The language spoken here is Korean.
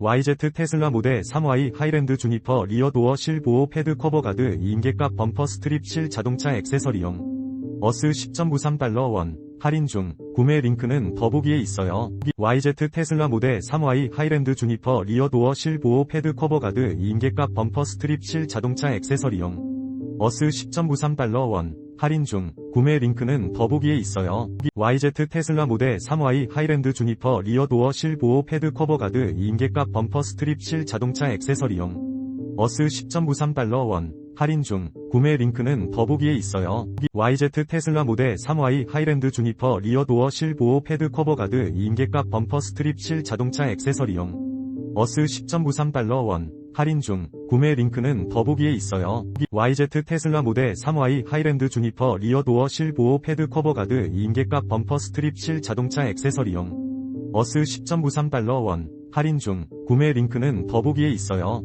YZ 테슬라 모델 3Y 하이랜드 주니퍼 리어 도어 실 보호 패드 커버 가드 2인계값 범퍼 스트립 실 자동차 액세서리용. 어스 10.93달러 원. 할인 중. 구매 링크는 더보기에 있어요. YZ 테슬라 모델 3Y 하이랜드 주니퍼 리어 도어 실 보호 패드 커버 가드 2인계값 범퍼 스트립 실 자동차 액세서리용 어스 10.93달러 원 할인 중 구매 링크는 더보기에 있어요. YZ 테슬라 모델 3Y 하이랜드 주니퍼 리어 도어 실 보호 패드 커버 가드 2인계값 범퍼 스트립 실 자동차 액세서리용 어스 10.93달러 원 할인 중 구매 링크는 더보기에 있어요. YZ 테슬라 모델 3Y 하이랜드 주니퍼 리어 도어 실 보호 패드 커버 가드 2인계값 범퍼 스트립 실 자동차 액세서리용 어스 10.93달러 원 할인 중 구매 링크는 더보기에 있어요. YZ 테슬라 모델 3Y 하이랜드 주니퍼 리어 도어 실 보호 패드 커버 가드 2인계값 범퍼 스트립 실 자동차 액세서리용 어스 10.93달러 원 할인 중 구매 링크는 더보기에 있어요.